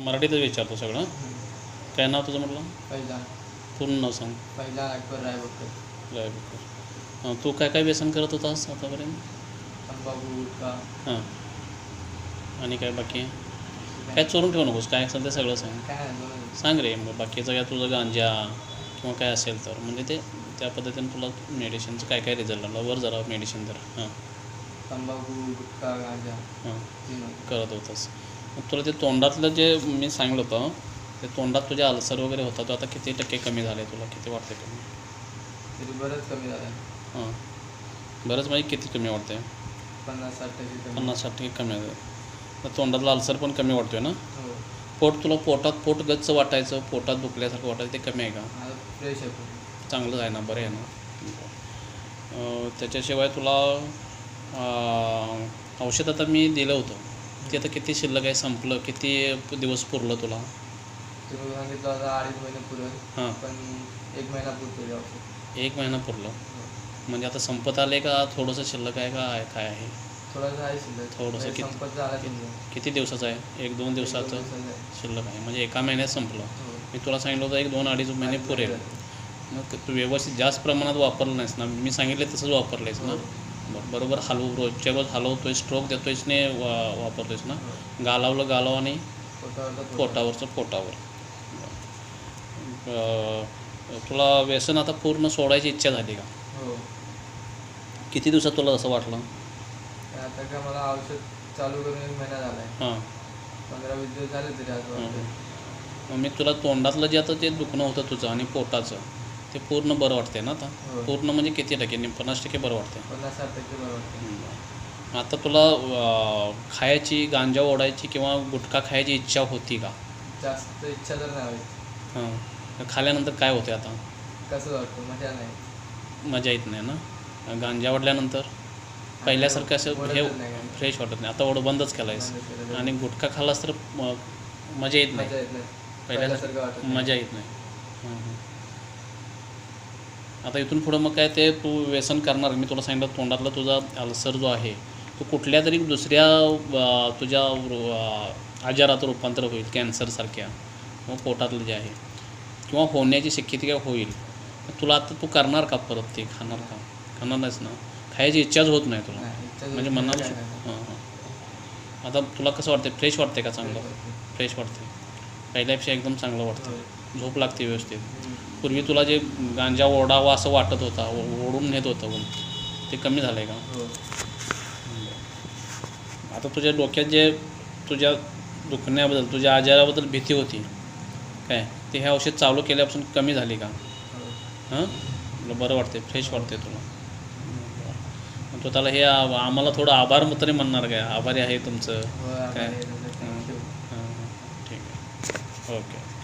मराठीतच विचारतो सगळं. काय नाव तुझं म्हटलं? पहिला. पूर्ण नाव सांग. पहिला रायबक्कर रायबकर तू काय काय व्यसन करत होतास आतापर्यंत? तंबाखू गुटखा. हां. आणि काय बाकी? काय चोरून ठेवू नकोस काय असेल ते सगळं सांग. काय सांग रे मग बाकीचं काय तुझं गांजा किंवा काय असेल तर. म्हणजे ते त्या पद्धतीने तुला मेडिसिनचं काय काय रिझल्ट आला? वर जरा मेडिसिन तर हां. तंबाखू गुटखा गांजा. हां. तीन करत होतास. तुला ते तोंडातलं जे मी सांगितलं होतं ते तोंडात तुझ्या अल्सर वगैरे होता तो आता किती टक्के कमी झाले तुला? किती वाटते कमी? तरी बरंच कमी झालं हां. बरंच म्हणजे किती कमी वाटते? पन्नास साठ टक्के कमी. पन्नास साठ टक्के कमी आहे तर तोंडातला अल्सर पण कमी वाटतोय ना? हो. पोट तुला पोटात पोट गच्च वाटायचं पोटात दुखल्यासारखं वाटायचं ते कमी आहे का? आता फ्रेश आहे पूर्ण. चांगलं आहे ना बरं आहे ना? अं, त्याच्याशिवाय तुला अं, औषध आता मी दिलं होतं. ते आता किती शिल्लक आहे संपलं किती दिवस पुरलं तुला? तुम्ही सांगितलं आता अडीच महिने पुरेल हां. पण एक महिना पुरतो औषध एक महिना पुरलं? हो. म्हणजे आता संपत आले का थोडंसं शिल्लक आहे का आहे काय आहे? थोडंसं आहे शिल्लक. थोडंसं म्हणजे किती- संपत झाला समजा. किती दिवसाचं आहे? एक दोन दिवसाचं. शिल्लक आहे. म्हणजे एका महिन्यात संपलं. हो. मी तुला सांगितलं होतं एक दोन अडीच महिने पुरेल. मग तू व्यवस्थित जास्त प्रमाणात वापरलं नाहीस ना. मी सांगितले तसंच वापरलेस ना. बरं बरोबर हलवू रोजच्या रोज हलवतोय स्ट्रोक देतोयस ने वा वापरतोयस ना? गालावलं गालाव आणि पोटावरचा पोटावर. तुला व्यसन आता पूर्ण सोडायची इच्छा झाली का? हो. किती दिवसात तुला असं वाटलं? आता का मला औषध चालू करून एक महिना झाला आहे हां. पंधरा वीस दिवस झाले तरी वाटतं मग मी तुला तोंडातलं जे आता ते दुखणं होतं तुझं आणि पोटाचं ते पूर्ण बरं वाटतंय ना आता? हो. पूर्ण म्हणजे किती टक्के? पन्नास टक्के बरं वाटतंय. पन्नास साठ टक्के बरं वाटतं आता तुला अं, खायची गांजा ओढायची किंवा गुटखा खायची इच्छा होती का? जास्त इच्छा तर नाही होत. हां. तर खाल्यानंतर काय होते आता? कसं वाटतं? मजा नाही. मजा येत नाही ना? गांजा ओढल्यानंतर? पहिल्यासारखं असं हे नाही. फ्रेश वाटत नाही. आता ओढ बंदच केलायस. बंद केलं. आणि गुटखा खाल्लास तर म- मजा येत नाही. मजा येत नाही. पहिल्यासारखं पहिल्यासारखं वाटत नाही. मजा येत नाही. हां, हां. आता इथून पुढं मग काय ते तू व्यसन करणार. मी तुला सांगितलं तोंडातला तुझा अल्सर जो आहे तो कुठल्या तरी दुसऱ्या तुझ्या आजारात रूपांतर होईल कॅन्सरसारख्या किंवा पोटातलं जे आहे. किंवा होण्याची शक्यता काय होईल. तुला आता तू करणार का परत ते? खाणार का? खाणार नाहीस ना? खायची इच्छाच होत नाही तुला. म्हणजे मनाला. हां हां. आता तुला कसं वाटते फ्रेश वाटते का चांगलं? फ्रेश वाटते पहिल्यापेक्षा एकदम चांगलं वाटतं. झोप लागते व्यवस्थित. पूर्वी तुला जे गांजा ओढावा असं वाटत होता ओ- ओढून नेत होतं ऊन ते कमी झालं आहे का? हो. आता तुझ्या डोक्यात जे तुझ्या दुखण्याबद्दल तुझ्या आजाराबद्दल भीती होती काय? ते हे औषध चालू केल्यापासून कमी झाली का? हो. हां? तुला बरं वाटते फ्रेश वाटते तुला. मग तो त्याला हे आ- आम्हाला थोडं आभार तरी म्हणणार काय? आभारी आहे तुमचं. हो, काय. हां. हां. ठीक आहे. ओके.